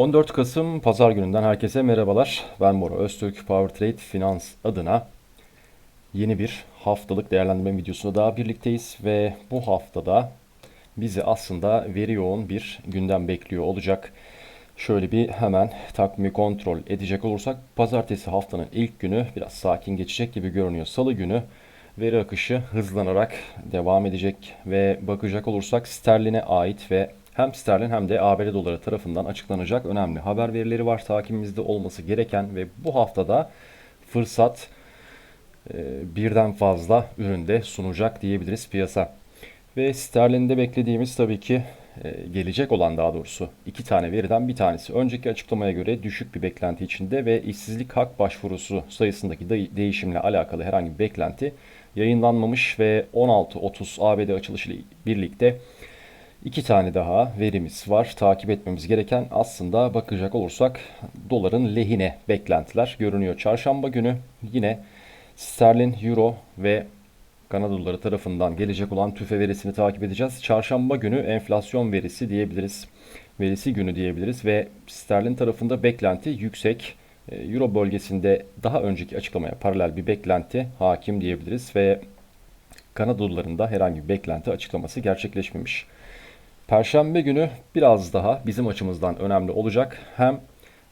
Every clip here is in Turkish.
14 Kasım Pazar gününden herkese merhabalar. Ben Bora Öztürk, Power Trade Finans adına yeni bir haftalık değerlendirme videosunda daha birlikteyiz ve bu haftada bizi aslında veri yoğun bir gündem bekliyor olacak. Şöyle bir hemen takvimi kontrol edecek olursak pazartesi haftanın ilk günü biraz sakin geçecek gibi görünüyor. Salı günü veri akışı hızlanarak devam edecek ve bakacak olursak sterline ait ve hem sterlin hem de ABD doları tarafından açıklanacak önemli haber verileri var takibimizde olması gereken ve bu haftada fırsat e, birden fazla üründe sunacak diyebiliriz piyasa. Ve sterlinde beklediğimiz tabii ki e, gelecek olan daha doğrusu iki tane veriden bir tanesi. Önceki açıklamaya göre düşük bir beklenti içinde ve işsizlik hak başvurusu sayısındaki de- değişimle alakalı herhangi bir beklenti yayınlanmamış ve 16.30 ABD açılışı ile birlikte iki tane daha verimiz var. Takip etmemiz gereken aslında bakacak olursak doların lehine beklentiler görünüyor. Çarşamba günü yine sterlin, euro ve Kanada doları tarafından gelecek olan tüfe verisini takip edeceğiz. Çarşamba günü enflasyon verisi diyebiliriz. Verisi günü diyebiliriz ve sterlin tarafında beklenti yüksek. E, Euro bölgesinde daha önceki açıklamaya paralel bir beklenti hakim diyebiliriz ve Kanada dolarında herhangi bir beklenti açıklaması gerçekleşmemiş. Perşembe günü biraz daha bizim açımızdan önemli olacak. Hem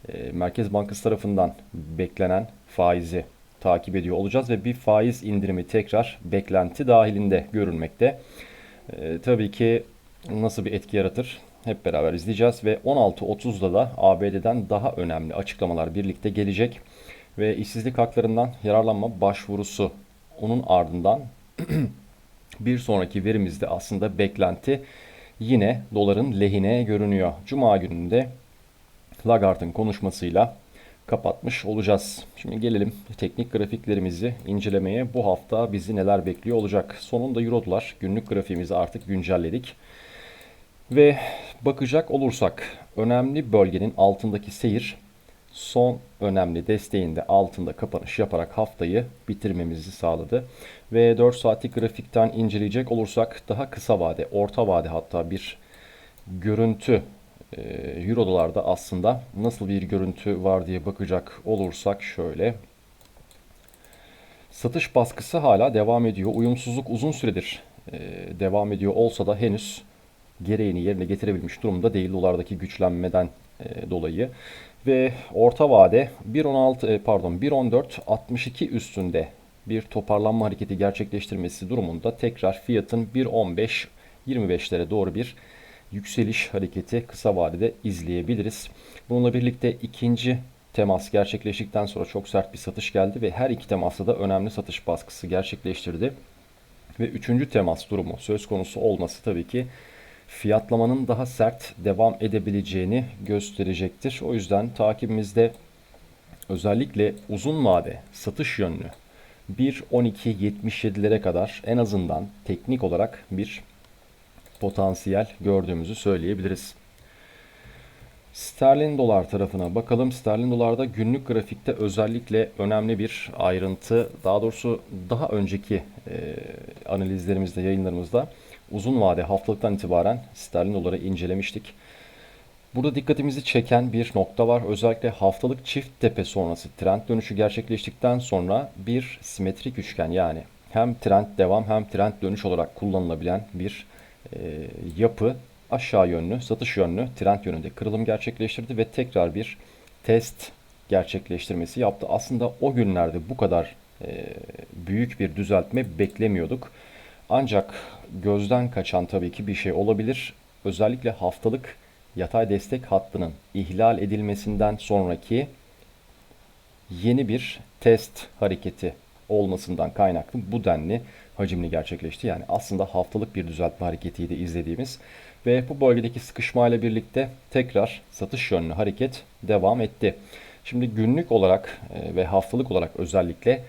e, Merkez Bankası tarafından beklenen faizi takip ediyor olacağız ve bir faiz indirimi tekrar beklenti dahilinde görülmekte. E, tabii ki nasıl bir etki yaratır hep beraber izleyeceğiz ve 16.30'da da ABD'den daha önemli açıklamalar birlikte gelecek ve işsizlik haklarından yararlanma başvurusu onun ardından bir sonraki verimizde aslında beklenti yine doların lehine görünüyor. Cuma gününde Lagarde'ın konuşmasıyla kapatmış olacağız. Şimdi gelelim teknik grafiklerimizi incelemeye. Bu hafta bizi neler bekliyor olacak? Sonunda Euro dolar günlük grafiğimizi artık güncelledik. Ve bakacak olursak önemli bölgenin altındaki seyir son önemli desteğinde altında kapanış yaparak haftayı bitirmemizi sağladı. Ve 4 saatlik grafikten inceleyecek olursak daha kısa vade, orta vade hatta bir görüntü e, Euro dolarda aslında nasıl bir görüntü var diye bakacak olursak şöyle. Satış baskısı hala devam ediyor. Uyumsuzluk uzun süredir e, devam ediyor olsa da henüz gereğini yerine getirebilmiş durumda değil dolardaki güçlenmeden e, dolayı. Ve orta vade 1.16 e, pardon 1.14.62 üstünde bir toparlanma hareketi gerçekleştirmesi durumunda tekrar fiyatın 1.15 25'lere doğru bir yükseliş hareketi kısa vadede izleyebiliriz. Bununla birlikte ikinci temas gerçekleştikten sonra çok sert bir satış geldi ve her iki temasta da önemli satış baskısı gerçekleştirdi. Ve üçüncü temas durumu söz konusu olması tabii ki fiyatlamanın daha sert devam edebileceğini gösterecektir. O yüzden takibimizde özellikle uzun vade satış yönlü 1.12.77'lere kadar en azından teknik olarak bir potansiyel gördüğümüzü söyleyebiliriz. Sterlin dolar tarafına bakalım. Sterlin dolarda günlük grafikte özellikle önemli bir ayrıntı, daha doğrusu daha önceki e, analizlerimizde, yayınlarımızda uzun vade haftalıktan itibaren sterlin doları incelemiştik. Burada dikkatimizi çeken bir nokta var. Özellikle haftalık çift tepe sonrası trend dönüşü gerçekleştikten sonra bir simetrik üçgen yani hem trend devam hem trend dönüş olarak kullanılabilen bir e, yapı aşağı yönlü, satış yönlü, trend yönünde kırılım gerçekleştirdi ve tekrar bir test gerçekleştirmesi yaptı. Aslında o günlerde bu kadar e, büyük bir düzeltme beklemiyorduk. Ancak gözden kaçan tabii ki bir şey olabilir. Özellikle haftalık yatay destek hattının ihlal edilmesinden sonraki yeni bir test hareketi olmasından kaynaklı bu denli hacimli gerçekleşti. Yani aslında haftalık bir düzeltme hareketiydi izlediğimiz ve bu bölgedeki sıkışma ile birlikte tekrar satış yönlü hareket devam etti. Şimdi günlük olarak e, ve haftalık olarak özellikle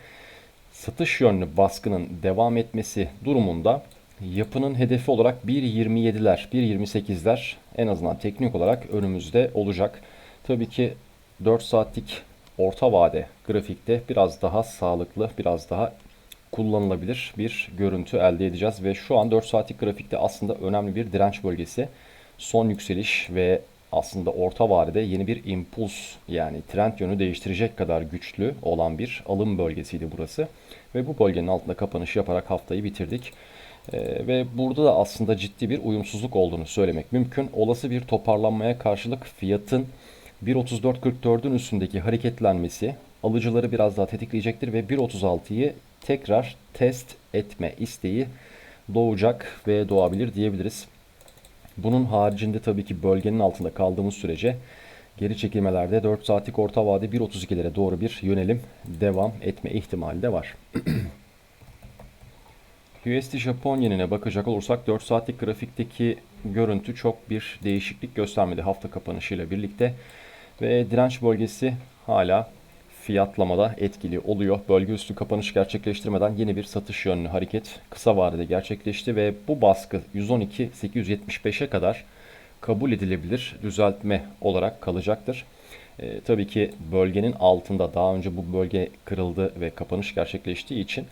satış yönlü baskının devam etmesi durumunda yapının hedefi olarak 1.27'ler, 1.28'ler en azından teknik olarak önümüzde olacak. Tabii ki 4 saatlik orta vade grafikte biraz daha sağlıklı, biraz daha kullanılabilir bir görüntü elde edeceğiz ve şu an 4 saatlik grafikte aslında önemli bir direnç bölgesi. Son yükseliş ve aslında orta vadede yeni bir impuls yani trend yönü değiştirecek kadar güçlü olan bir alım bölgesiydi burası. Ve bu bölgenin altında kapanış yaparak haftayı bitirdik. Ee, ve burada da aslında ciddi bir uyumsuzluk olduğunu söylemek mümkün. Olası bir toparlanmaya karşılık fiyatın 1.34.44'ün üstündeki hareketlenmesi alıcıları biraz daha tetikleyecektir ve 1.36'yı tekrar test etme isteği doğacak ve doğabilir diyebiliriz. Bunun haricinde tabii ki bölgenin altında kaldığımız sürece geri çekilmelerde 4 saatlik orta vade 1.32'lere doğru bir yönelim devam etme ihtimali de var. USD Japon yenine bakacak olursak 4 saatlik grafikteki görüntü çok bir değişiklik göstermedi hafta kapanışıyla birlikte. Ve direnç bölgesi hala fiyatlamada etkili oluyor. Bölge üstü kapanış gerçekleştirmeden yeni bir satış yönlü hareket kısa vadede gerçekleşti ve bu baskı 112.875'e kadar kabul edilebilir düzeltme olarak kalacaktır. E, tabii ki bölgenin altında daha önce bu bölge kırıldı ve kapanış gerçekleştiği için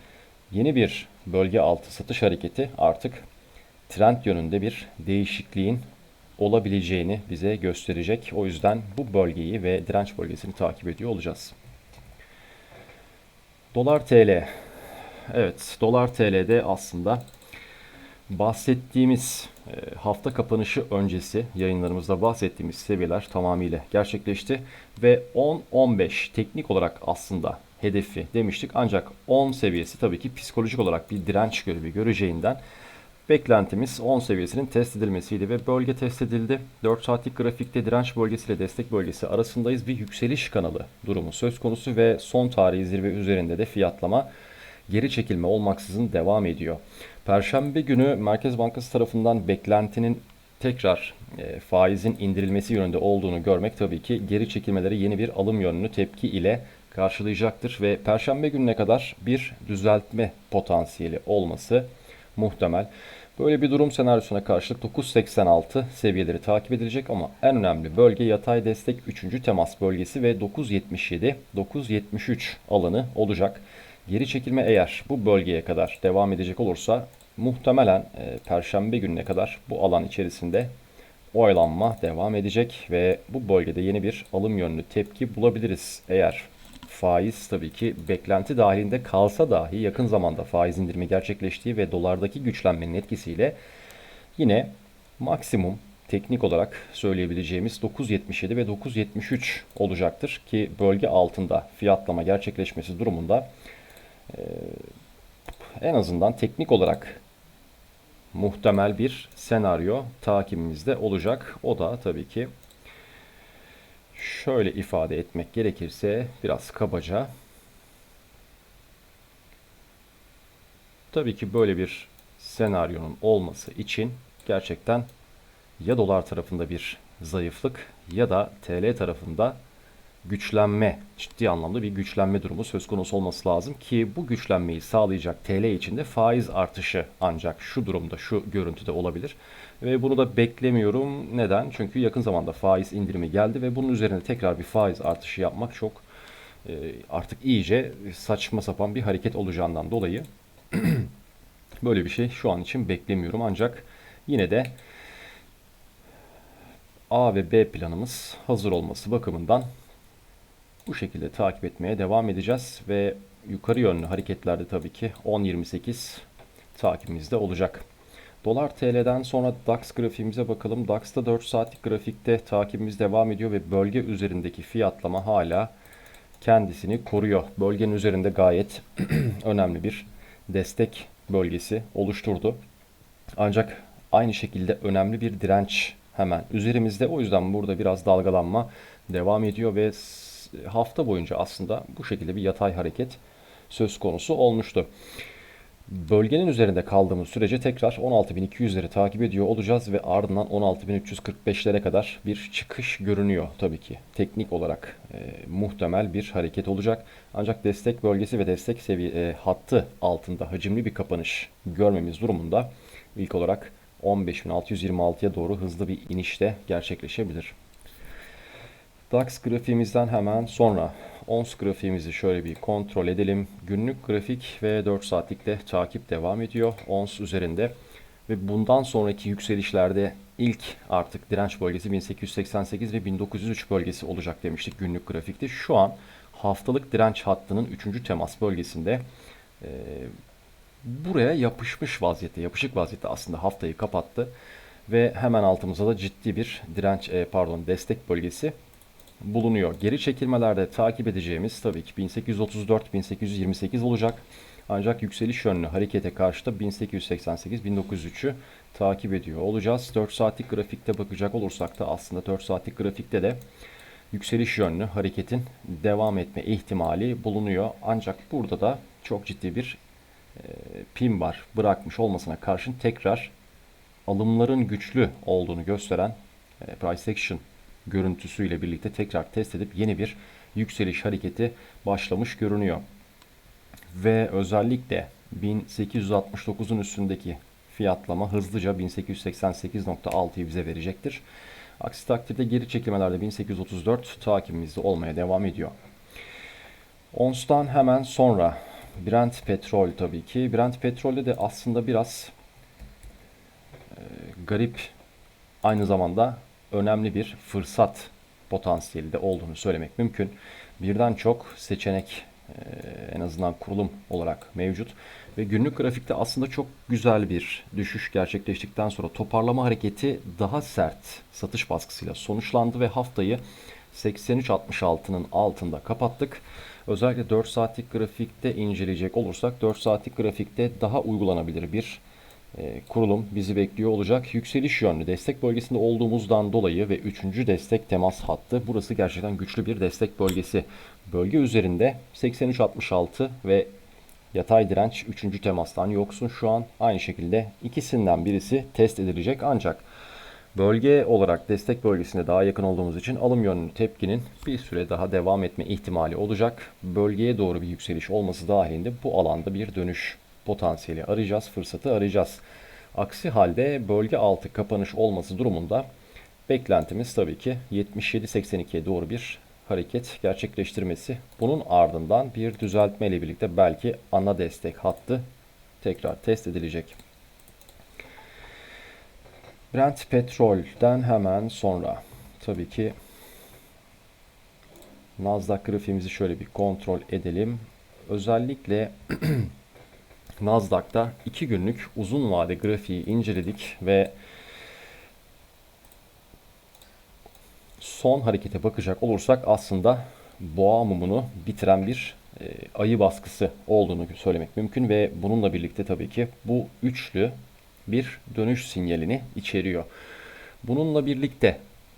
yeni bir bölge altı satış hareketi artık trend yönünde bir değişikliğin olabileceğini bize gösterecek. O yüzden bu bölgeyi ve direnç bölgesini takip ediyor olacağız. Dolar TL. Evet, dolar TL'de aslında bahsettiğimiz e, hafta kapanışı öncesi yayınlarımızda bahsettiğimiz seviyeler tamamıyla gerçekleşti ve 10-15 teknik olarak aslında hedefi demiştik ancak 10 seviyesi tabii ki psikolojik olarak bir direnç görevi göreceğinden Beklentimiz 10 seviyesinin test edilmesiydi ve bölge test edildi. 4 saatlik grafikte direnç bölgesi ile destek bölgesi arasındayız. Bir yükseliş kanalı durumu söz konusu ve son tarihi zirve üzerinde de fiyatlama geri çekilme olmaksızın devam ediyor. Perşembe günü Merkez Bankası tarafından beklentinin tekrar e, faizin indirilmesi yönünde olduğunu görmek tabii ki geri çekilmeleri yeni bir alım yönlü tepki ile karşılayacaktır ve perşembe gününe kadar bir düzeltme potansiyeli olması muhtemel. Böyle bir durum senaryosuna karşılık 9.86 seviyeleri takip edilecek ama en önemli bölge yatay destek 3. temas bölgesi ve 9.77 9.73 alanı olacak. Geri çekilme eğer bu bölgeye kadar devam edecek olursa muhtemelen e, perşembe gününe kadar bu alan içerisinde oyalanma devam edecek ve bu bölgede yeni bir alım yönlü tepki bulabiliriz. Eğer faiz tabii ki beklenti dahilinde kalsa dahi yakın zamanda faiz indirimi gerçekleştiği ve dolardaki güçlenmenin etkisiyle yine maksimum teknik olarak söyleyebileceğimiz 9.77 ve 9.73 olacaktır ki bölge altında fiyatlama gerçekleşmesi durumunda en azından teknik olarak muhtemel bir senaryo takibimizde olacak. O da tabii ki şöyle ifade etmek gerekirse biraz kabaca tabii ki böyle bir senaryonun olması için gerçekten ya dolar tarafında bir zayıflık ya da TL tarafında güçlenme, ciddi anlamda bir güçlenme durumu söz konusu olması lazım ki bu güçlenmeyi sağlayacak TL içinde faiz artışı ancak şu durumda, şu görüntüde olabilir. Ve bunu da beklemiyorum. Neden? Çünkü yakın zamanda faiz indirimi geldi ve bunun üzerine tekrar bir faiz artışı yapmak çok e, artık iyice saçma sapan bir hareket olacağından dolayı böyle bir şey şu an için beklemiyorum. Ancak yine de A ve B planımız hazır olması bakımından bu şekilde takip etmeye devam edeceğiz ve yukarı yönlü hareketlerde tabii ki 10.28 takibimizde olacak. Dolar TL'den sonra DAX grafiğimize bakalım. DAX'ta 4 saatlik grafikte takibimiz devam ediyor ve bölge üzerindeki fiyatlama hala kendisini koruyor. Bölgenin üzerinde gayet önemli bir destek bölgesi oluşturdu. Ancak aynı şekilde önemli bir direnç hemen üzerimizde. O yüzden burada biraz dalgalanma devam ediyor ve hafta boyunca aslında bu şekilde bir yatay hareket söz konusu olmuştu. Bölgenin üzerinde kaldığımız sürece tekrar 16.200'leri takip ediyor olacağız ve ardından 16.345'lere kadar bir çıkış görünüyor tabii ki. Teknik olarak e, muhtemel bir hareket olacak. Ancak destek bölgesi ve destek seviye e, hattı altında hacimli bir kapanış görmemiz durumunda ilk olarak 15.626'ya doğru hızlı bir inişte gerçekleşebilir. DAX grafiğimizden hemen sonra ONS grafiğimizi şöyle bir kontrol edelim. Günlük grafik ve 4 saatlikte takip devam ediyor. ONS üzerinde Ve bundan sonraki yükselişlerde ilk artık direnç bölgesi 1888 ve 1903 bölgesi olacak demiştik günlük grafikte. Şu an haftalık direnç hattının 3. temas bölgesinde e, buraya yapışmış vaziyette, yapışık vaziyette aslında haftayı kapattı. Ve hemen altımızda da ciddi bir direnç, e, pardon destek bölgesi bulunuyor. Geri çekilmelerde takip edeceğimiz tabii ki 1834-1828 olacak. Ancak yükseliş yönlü harekete karşı da 1888-1903'ü takip ediyor olacağız. 4 saatlik grafikte bakacak olursak da aslında 4 saatlik grafikte de yükseliş yönlü hareketin devam etme ihtimali bulunuyor. Ancak burada da çok ciddi bir e, pin var bırakmış olmasına karşın tekrar alımların güçlü olduğunu gösteren e, price action görüntüsüyle birlikte tekrar test edip yeni bir yükseliş hareketi başlamış görünüyor. Ve özellikle 1869'un üstündeki fiyatlama hızlıca 1888.6'yı bize verecektir. Aksi takdirde geri çekilmelerde 1834 takibimizde olmaya devam ediyor. Ons'tan hemen sonra Brent petrol tabii ki. Brent petrolde de aslında biraz e, garip aynı zamanda önemli bir fırsat potansiyeli de olduğunu söylemek mümkün. Birden çok seçenek en azından kurulum olarak mevcut. Ve günlük grafikte aslında çok güzel bir düşüş gerçekleştikten sonra toparlama hareketi daha sert satış baskısıyla sonuçlandı ve haftayı 83.66'nın altında kapattık. Özellikle 4 saatlik grafikte inceleyecek olursak 4 saatlik grafikte daha uygulanabilir bir kurulum bizi bekliyor olacak. Yükseliş yönlü destek bölgesinde olduğumuzdan dolayı ve 3. destek temas hattı. Burası gerçekten güçlü bir destek bölgesi. Bölge üzerinde 83.66 ve yatay direnç 3. temastan yoksun. Şu an aynı şekilde ikisinden birisi test edilecek ancak bölge olarak destek bölgesine daha yakın olduğumuz için alım yönlü tepkinin bir süre daha devam etme ihtimali olacak. Bölgeye doğru bir yükseliş olması dahilinde bu alanda bir dönüş potansiyeli arayacağız, fırsatı arayacağız. Aksi halde bölge altı kapanış olması durumunda beklentimiz tabii ki 77-82'ye doğru bir hareket gerçekleştirmesi. Bunun ardından bir düzeltme ile birlikte belki ana destek hattı tekrar test edilecek. Brent petrolden hemen sonra tabii ki Nasdaq grafiğimizi şöyle bir kontrol edelim. Özellikle Nasdaq'ta 2 günlük uzun vade grafiği inceledik ve son harekete bakacak olursak aslında boğa mumunu bitiren bir e, ayı baskısı olduğunu söylemek mümkün ve bununla birlikte tabii ki bu üçlü bir dönüş sinyalini içeriyor. Bununla birlikte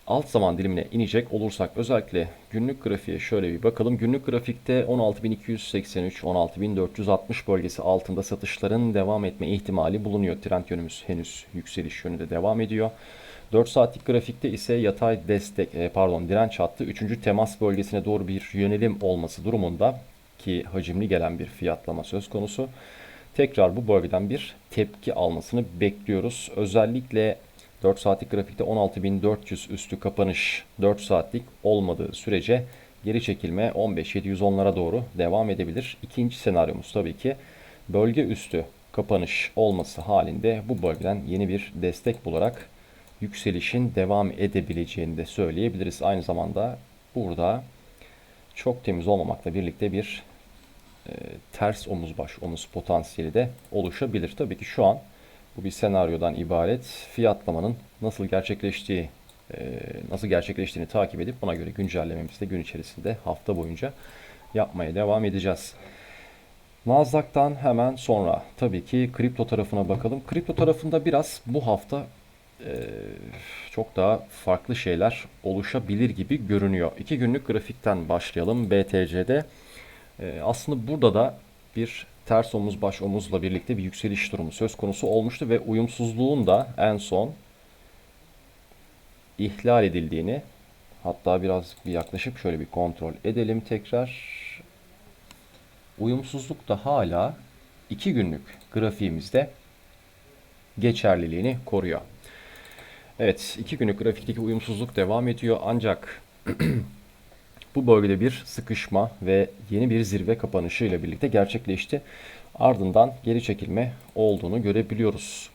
alt zaman dilimine inecek olursak özellikle günlük grafiğe şöyle bir bakalım. Günlük grafikte 16.283, 16.460 bölgesi altında satışların devam etme ihtimali bulunuyor. Trend yönümüz henüz yükseliş yönünde devam ediyor. 4 saatlik grafikte ise yatay destek e, pardon direnç hattı 3. temas bölgesine doğru bir yönelim olması durumunda ki hacimli gelen bir fiyatlama söz konusu. Tekrar bu bölgeden bir tepki almasını bekliyoruz. Özellikle 4 saatlik grafikte 16.400 üstü kapanış 4 saatlik olmadığı sürece geri çekilme 15.710'lara doğru devam edebilir. İkinci senaryomuz tabii ki bölge üstü kapanış olması halinde bu bölgeden yeni bir destek bularak yükselişin devam edebileceğini de söyleyebiliriz. Aynı zamanda burada çok temiz olmamakla birlikte bir e, ters omuz baş omuz potansiyeli de oluşabilir. Tabii ki şu an bu bir senaryodan ibaret. Fiyatlamanın nasıl gerçekleştiği e, nasıl gerçekleştiğini takip edip buna göre güncellememizi de gün içerisinde hafta boyunca yapmaya devam edeceğiz. Nasdaq'tan hemen sonra tabii ki kripto tarafına bakalım. Kripto tarafında biraz bu hafta e, çok daha farklı şeyler oluşabilir gibi görünüyor. İki günlük grafikten başlayalım. BTC'de e, aslında burada da bir ters omuz baş omuzla birlikte bir yükseliş durumu söz konusu olmuştu ve uyumsuzluğun da en son ihlal edildiğini hatta biraz bir yaklaşıp şöyle bir kontrol edelim tekrar. Uyumsuzluk da hala 2 günlük grafiğimizde geçerliliğini koruyor. Evet, 2 günlük grafikteki uyumsuzluk devam ediyor ancak Bu bölgede bir sıkışma ve yeni bir zirve kapanışı ile birlikte gerçekleşti. Ardından geri çekilme olduğunu görebiliyoruz.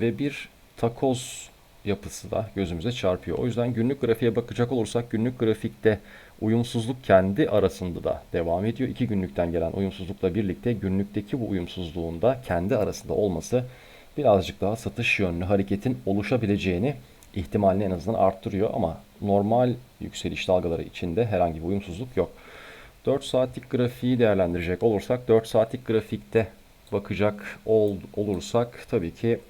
ve bir takoz yapısı da gözümüze çarpıyor. O yüzden günlük grafiğe bakacak olursak günlük grafikte uyumsuzluk kendi arasında da devam ediyor. İki günlükten gelen uyumsuzlukla birlikte günlükteki bu uyumsuzluğun da kendi arasında olması birazcık daha satış yönlü hareketin oluşabileceğini ihtimalini en azından arttırıyor ama normal yükseliş dalgaları içinde herhangi bir uyumsuzluk yok. 4 saatlik grafiği değerlendirecek olursak 4 saatlik grafikte bakacak ol, olursak tabii ki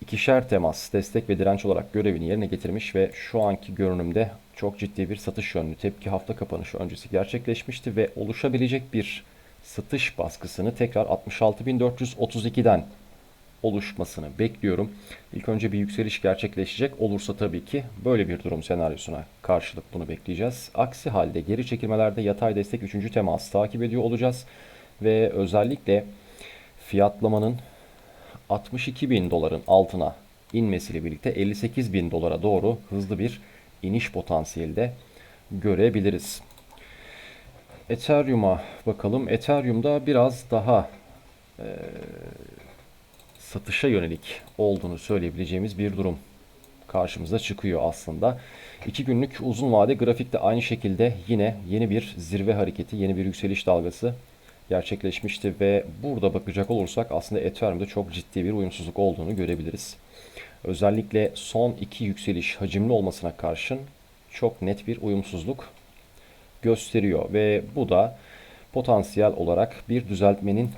ikişer temas destek ve direnç olarak görevini yerine getirmiş ve şu anki görünümde çok ciddi bir satış yönlü tepki hafta kapanışı öncesi gerçekleşmişti ve oluşabilecek bir satış baskısını tekrar 66.432'den oluşmasını bekliyorum. İlk önce bir yükseliş gerçekleşecek olursa tabii ki böyle bir durum senaryosuna karşılık bunu bekleyeceğiz. Aksi halde geri çekilmelerde yatay destek 3. temas takip ediyor olacağız. Ve özellikle fiyatlamanın 62 bin doların altına inmesiyle birlikte 58 bin dolara doğru hızlı bir iniş potansiyeli de görebiliriz. Ethereum'a bakalım. Ethereum'da biraz daha e, satışa yönelik olduğunu söyleyebileceğimiz bir durum karşımıza çıkıyor aslında. İki günlük uzun vade grafikte aynı şekilde yine yeni bir zirve hareketi, yeni bir yükseliş dalgası gerçekleşmişti ve burada bakacak olursak aslında Ethereum'da çok ciddi bir uyumsuzluk olduğunu görebiliriz. Özellikle son iki yükseliş hacimli olmasına karşın çok net bir uyumsuzluk gösteriyor ve bu da potansiyel olarak bir düzeltmenin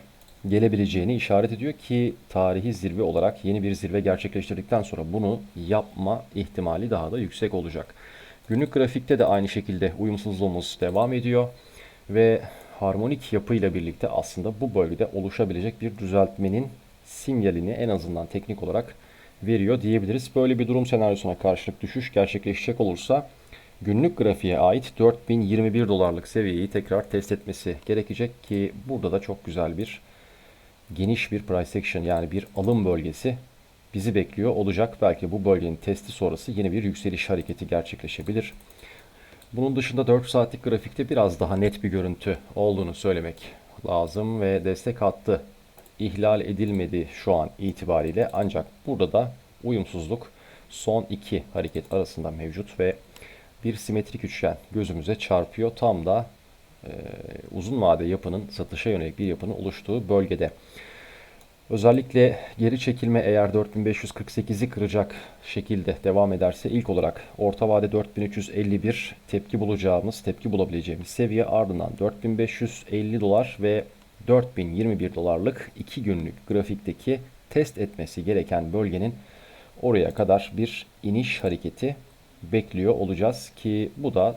gelebileceğini işaret ediyor ki tarihi zirve olarak yeni bir zirve gerçekleştirdikten sonra bunu yapma ihtimali daha da yüksek olacak. Günlük grafikte de aynı şekilde uyumsuzluğumuz devam ediyor ve harmonik yapıyla birlikte aslında bu bölgede oluşabilecek bir düzeltmenin sinyalini en azından teknik olarak veriyor diyebiliriz. Böyle bir durum senaryosuna karşılık düşüş gerçekleşecek olursa günlük grafiğe ait 4021 dolarlık seviyeyi tekrar test etmesi gerekecek ki burada da çok güzel bir geniş bir price action yani bir alım bölgesi bizi bekliyor olacak. Belki bu bölgenin testi sonrası yeni bir yükseliş hareketi gerçekleşebilir. Bunun dışında 4 saatlik grafikte biraz daha net bir görüntü olduğunu söylemek lazım ve destek hattı ihlal edilmedi şu an itibariyle ancak burada da uyumsuzluk son iki hareket arasında mevcut ve bir simetrik üçgen gözümüze çarpıyor. Tam da uzun vade yapının satışa yönelik bir yapının oluştuğu bölgede. Özellikle geri çekilme eğer 4548'i kıracak şekilde devam ederse ilk olarak orta vade 4351 tepki bulacağımız, tepki bulabileceğimiz seviye ardından 4550 dolar ve 4021 dolarlık 2 günlük grafikteki test etmesi gereken bölgenin oraya kadar bir iniş hareketi bekliyor olacağız ki bu da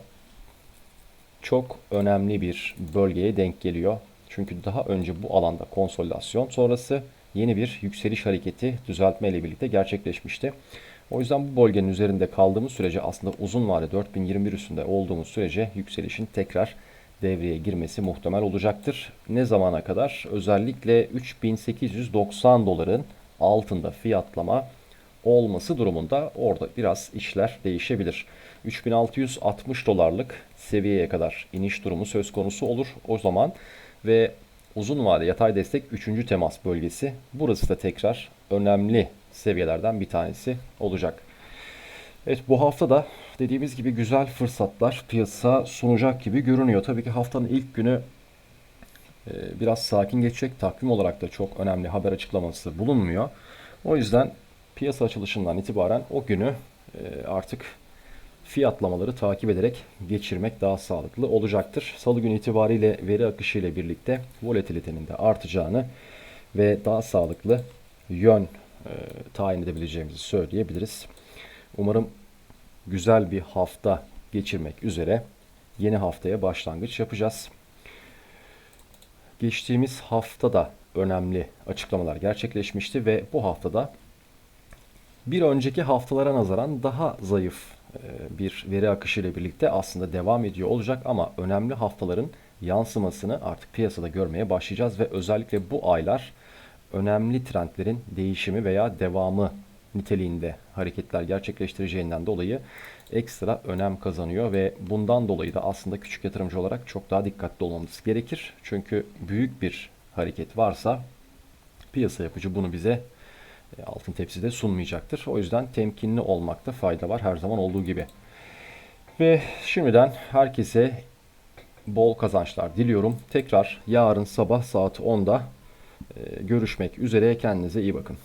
çok önemli bir bölgeye denk geliyor. Çünkü daha önce bu alanda konsolidasyon sonrası yeni bir yükseliş hareketi düzeltme ile birlikte gerçekleşmişti. O yüzden bu bölgenin üzerinde kaldığımız sürece aslında uzun vade 4021 üstünde olduğumuz sürece yükselişin tekrar devreye girmesi muhtemel olacaktır. Ne zamana kadar? Özellikle 3890 doların altında fiyatlama olması durumunda orada biraz işler değişebilir. 3660 dolarlık seviyeye kadar iniş durumu söz konusu olur o zaman ve uzun vade yatay destek 3. temas bölgesi. Burası da tekrar önemli seviyelerden bir tanesi olacak. Evet bu hafta da dediğimiz gibi güzel fırsatlar piyasa sunacak gibi görünüyor. Tabii ki haftanın ilk günü e, biraz sakin geçecek. Takvim olarak da çok önemli haber açıklaması bulunmuyor. O yüzden piyasa açılışından itibaren o günü e, artık fiyatlamaları takip ederek geçirmek daha sağlıklı olacaktır. Salı günü itibariyle veri akışı ile birlikte volatilitenin de artacağını ve daha sağlıklı yön e, tayin edebileceğimizi söyleyebiliriz. Umarım güzel bir hafta geçirmek üzere yeni haftaya başlangıç yapacağız. Geçtiğimiz hafta da önemli açıklamalar gerçekleşmişti ve bu haftada bir önceki haftalara nazaran daha zayıf e, bir veri akışı ile birlikte aslında devam ediyor olacak ama önemli haftaların yansımasını artık piyasada görmeye başlayacağız ve özellikle bu aylar önemli trendlerin değişimi veya devamı niteliğinde hareketler gerçekleştireceğinden dolayı ekstra önem kazanıyor ve bundan dolayı da aslında küçük yatırımcı olarak çok daha dikkatli olmamız gerekir. Çünkü büyük bir hareket varsa piyasa yapıcı bunu bize altın tepside sunmayacaktır. O yüzden temkinli olmakta fayda var her zaman olduğu gibi. Ve şimdiden herkese bol kazançlar diliyorum. Tekrar yarın sabah saat 10'da e, görüşmek üzere. Kendinize iyi bakın.